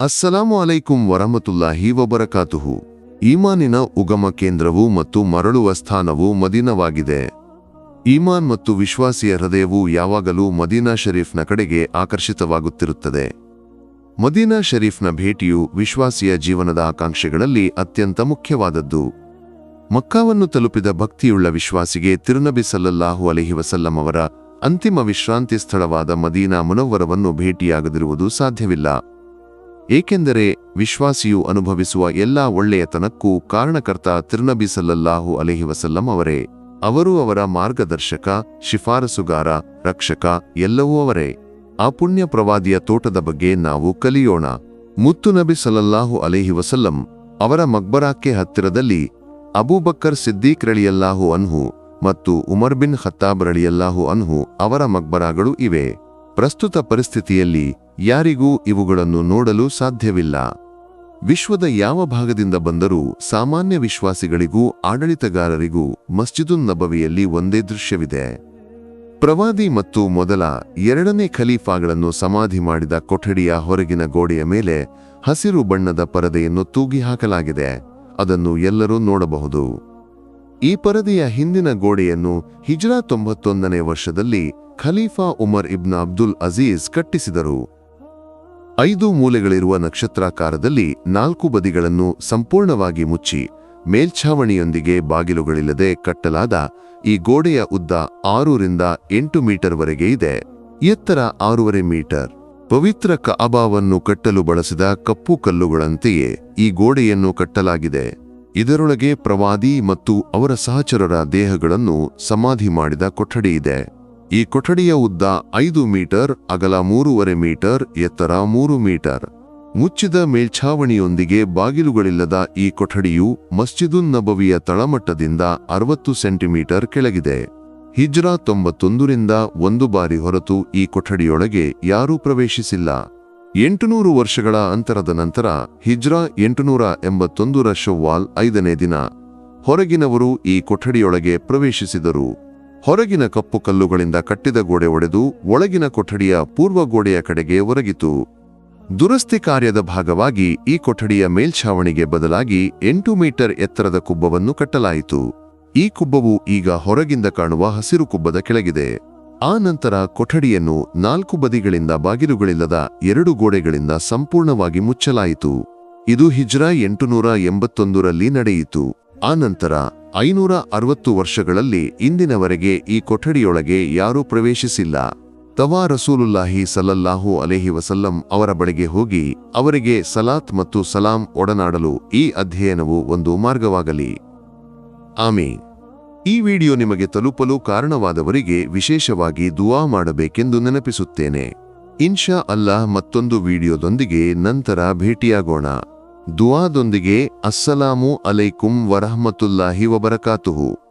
ಅಸ್ಸಲಾಮು ಅಲೈಕುಂ ವರಹಮತುಲ್ಲಾಹಿ ವಬರಕಾತುಹು. ಈಮಾನಿನ ಉಗಮ ಕೇಂದ್ರವು ಮತ್ತು ಮರಳುವ ಸ್ಥಾನವು ಮದೀನವಾಗಿದೆ. ಈಮಾನ್ ಮತ್ತು ವಿಶ್ವಾಸಿಯ ಹೃದಯವು ಯಾವಾಗಲೂ ಮದೀನಾ ಶರೀಫ್ನ ಕಡೆಗೆ ಆಕರ್ಷಿತವಾಗುತ್ತಿರುತ್ತದೆ. ಮದೀನಾ ಶರೀಫ್ನ ಭೇಟಿಯು ವಿಶ್ವಾಸಿಯ ಜೀವನದ ಆಕಾಂಕ್ಷೆಗಳಲ್ಲಿ ಅತ್ಯಂತ ಮುಖ್ಯವಾದದ್ದು. ಮಕ್ಕಾವನ್ನು ತಲುಪಿದ ಭಕ್ತಿಯುಳ್ಳ ವಿಶ್ವಾಸಿಗೆ ತಿರುನಬಿ ಸಲ್ಲಲ್ಲಾಹು ಅಲೈಹಿ ವಸಲ್ಲಂ ಅವರ ಅಂತಿಮ ವಿಶ್ರಾಂತಿ ಸ್ಥಳವಾದ ಮದೀನಾ ಮುನವ್ವರವನ್ನು ಭೇಟಿಯಾಗದಿರುವುದು ಸಾಧ್ಯವಿಲ್ಲ. ಏಕೆಂದರೆ ವಿಶ್ವಾಸಿಯು ಅನುಭವಿಸುವ ಎಲ್ಲಾ ಒಳ್ಳೆಯತನಕ್ಕೂ ಕಾರಣಕರ್ತ ತಿರುನಬಿ ಸಲ್ಲಲ್ಲಾಹು ಅಲೈಹಿ ವಸಲ್ಲಂ ಅವರೇ. ಅವರು ಅವರ ಮಾರ್ಗದರ್ಶಕ, ಶಿಫಾರಸುಗಾರ, ರಕ್ಷಕ ಎಲ್ಲವೂ ಅವರೇ. ಆ ಪುಣ್ಯ ಪ್ರವಾದಿಯ ತೋಟದ ಬಗ್ಗೆ ನಾವು ಕಲಿಯೋಣ. ಮುತ್ತು ನಬಿ ಸಲಲ್ಲಾಹು ಅಲೈಹಿ ವಸಲ್ಲಂ ಅವರ ಮಕ್ಬರಾಕ್ಕೆ ಹತ್ತಿರದಲ್ಲಿ ಅಬೂಬಕ್ಕರ್ ಸಿದ್ದೀಕ್ ರಳಿಯಲ್ಲಾಹು ಅನ್ಹು ಮತ್ತು ಉಮರ್ ಬಿನ್ ಖತ್ತಾಬ್ ರಳಿಯಲ್ಲಾಹು ಅನ್ಹು ಅವರ ಮಕ್ಬರಾಗಳು ಇವೆ. ಪ್ರಸ್ತುತ ಪರಿಸ್ಥಿತಿಯಲ್ಲಿ ಯಾರಿಗೂ ಇವುಗಳನ್ನು ನೋಡಲು ಸಾಧ್ಯವಿಲ್ಲ. ವಿಶ್ವದ ಯಾವ ಭಾಗದಿಂದ ಬಂದರೂ ಸಾಮಾನ್ಯ ವಿಶ್ವಾಸಿಗಳಿಗೂ ಆಡಳಿತಗಾರರಿಗೂ ಮಸ್ಜಿದುನ್ ನಬವಿಯಲ್ಲಿ ಒಂದೇ ದೃಶ್ಯವಿದೆ. ಪ್ರವಾದಿ ಮತ್ತು ಮೊದಲ ಎರಡನೇ ಖಲೀಫಾಗಳನ್ನು ಸಮಾಧಿ ಮಾಡಿದ ಕೊಠಡಿಯ ಹೊರಗಿನ ಗೋಡೆಯ ಮೇಲೆ ಹಸಿರು ಬಣ್ಣದ ಪರದೆಯನ್ನು ತೂಗಿ ಹಾಕಲಾಗಿದೆ ಅದನ್ನು ಎಲ್ಲರೂ ನೋಡಬಹುದು. ಈ ಪರದೆಯ ಹಿಂದಿನ ಗೋಡೆಯನ್ನು ಹಿಜ್ರಾ ತೊಂಬತ್ತೊಂದನೇ ವರ್ಷದಲ್ಲಿ ಖಲೀಫಾ ಉಮರ್ ಇಬ್ನ ಅಬ್ದುಲ್ ಅಜೀಜ್ ಕಟ್ಟಿಸಿದರು. ಐದು ಮೂಲೆಗಳಿರುವ ನಕ್ಷತ್ರಾಕಾರದಲ್ಲಿ ನಾಲ್ಕು ಬದಿಗಳನ್ನು ಸಂಪೂರ್ಣವಾಗಿ ಮುಚ್ಚಿ, ಮೇಲ್ಛಾವಣಿಯೊಂದಿಗೆ ಬಾಗಿಲುಗಳಿಲ್ಲದೆ ಕಟ್ಟಲಾದ ಈ ಗೋಡೆಯ ಉದ್ದ ಆರೂರಿಂದ ಎಂಟು ಮೀಟರ್ವರೆಗೆ ಇದೆ. ಎತ್ತರ ಆರೂವರೆ ಮೀಟರ್. ಪವಿತ್ರ ಕಅಬಾವನ್ನು ಕಟ್ಟಲು ಬಳಸಿದ ಕಪ್ಪು ಕಲ್ಲುಗಳಂತೆಯೇ ಈ ಗೋಡೆಯನ್ನು ಕಟ್ಟಲಾಗಿದೆ. ಇದರೊಳಗೆ ಪ್ರವಾದಿ ಮತ್ತು ಅವರ ಸಹಚರರ ದೇಹಗಳನ್ನು ಸಮಾಧಿ ಮಾಡಿದ ಕೊಠಡಿ ಇದೆ. ಈ ಕೊಠಡಿಯ ಉದ್ದ ಐದು ಮೀಟರ್, ಅಗಲ ಮೂರುವರೆ ಮೀಟರ್, ಎತ್ತರ ಮೂರು ಮೀಟರ್. ಮುಚ್ಚಿದ ಮೇಲ್ಛಾವಣಿಯೊಂದಿಗೆ ಬಾಗಿಲುಗಳಿಲ್ಲದ ಈ ಕೊಠಡಿಯು ಮಸ್ಜಿದುನ್ ನಬವಿಯ ತಳಮಟ್ಟದಿಂದ ಅರವತ್ತು ಸೆಂಟಿಮೀಟರ್ ಕೆಳಗಿದೆ. ಹಿಜ್ರಾ ತೊಂಬತ್ತೊಂದರಿಂದ ಒಂದು ಬಾರಿ ಹೊರತು ಈ ಕೊಠಡಿಯೊಳಗೆ ಯಾರೂ ಪ್ರವೇಶಿಸಿಲ್ಲ. ಎಂಟುನೂರು ವರ್ಷಗಳ ಅಂತರದ ನಂತರ ಹಿಜ್ರಾ ಎಂಟುನೂರ ಎಂಬತ್ತೊಂದರ ಶವ್ವಾಲ್ ಐದನೇ ದಿನ ಹೊರಗಿನವರು ಈ ಕೊಠಡಿಯೊಳಗೆ ಪ್ರವೇಶಿಸಿದರು. ಹೊರಗಿನ ಕಪ್ಪು ಕಲ್ಲುಗಳಿಂದ ಕಟ್ಟಿದ ಗೋಡೆ ಒಡೆದು ಒಳಗಿನ ಕೊಠಡಿಯ ಪೂರ್ವ ಗೋಡೆಯ ಕಡೆಗೆ ಒರಗಿತು. ದುರಸ್ತಿ ಕಾರ್ಯದ ಭಾಗವಾಗಿ ಈ ಕೊಠಡಿಯ ಮೇಲ್ಛಾವಣಿಗೆ ಬದಲಾಗಿ ಎಂಟು ಮೀಟರ್ ಎತ್ತರದ ಕುಬ್ಬವನ್ನು ಕಟ್ಟಲಾಯಿತು. ಈ ಕುಬ್ಬವು ಈಗ ಹೊರಗಿಂದ ಕಾಣುವ ಹಸಿರು ಕುಬ್ಬದ ಕೆಳಗಿದೆ. ಆ ನಂತರ ಕೊಠಡಿಯನ್ನು ನಾಲ್ಕು ಬದಿಗಳಿಂದ ಬಾಗಿಲುಗಳಿಲ್ಲದ ಎರಡು ಗೋಡೆಗಳಿಂದ ಸಂಪೂರ್ಣವಾಗಿ ಮುಚ್ಚಲಾಯಿತು. ಇದು ಹಿಜ್ರಾ ಎಂಟುನೂರ ಎಂಬತ್ತೊಂದರಲ್ಲಿ ನಡೆಯಿತು. ಆ ನಂತರ ಐನೂರ ಅರವತ್ತು ವರ್ಷಗಳಲ್ಲಿ ಇಂದಿನವರೆಗೆ ಈ ಕೊಠಡಿಯೊಳಗೆ ಯಾರೂ ಪ್ರವೇಶಿಸಿಲ್ಲ. ತವಾ ರಸೂಲುಲ್ಲಾಹಿ ಸಲಲ್ಲಾಹು ಅಲೇಹಿ ವಸಲ್ಲಂ ಅವರ ಬಳಿಗೆ ಹೋಗಿ ಅವರಿಗೆ ಸಲಾತ್ ಮತ್ತು ಸಲಾಂ ಒಡನಾಡಲು ಈ ಅಧ್ಯಯನವು ಒಂದು ಮಾರ್ಗವಾಗಲಿ. ಆಮೀನ್. ಈ ವಿಡಿಯೋ ನಿಮಗೆ ತಲುಪಲು ಕಾರಣವಾದವರಿಗೆ ವಿಶೇಷವಾಗಿ ದುವಾ ಮಾಡಬೇಕೆಂದು ನೆನಪಿಸುತ್ತೇನೆ. ಇನ್ಶಾ ಅಲ್ಲಾಹ್ ಮತ್ತೊಂದು ವಿಡಿಯೋದೊಂದಿಗೆ ನಂತರ ಭೇಟಿಯಾಗೋಣ. ದುವಾದೊಂದಿಗೆ, ಅಸ್ಸಲಾಮು ಅಲೈಕುಂ ವರಹಮತುಲ್ಲಾಹಿ ವಬರಕಾತುಹು.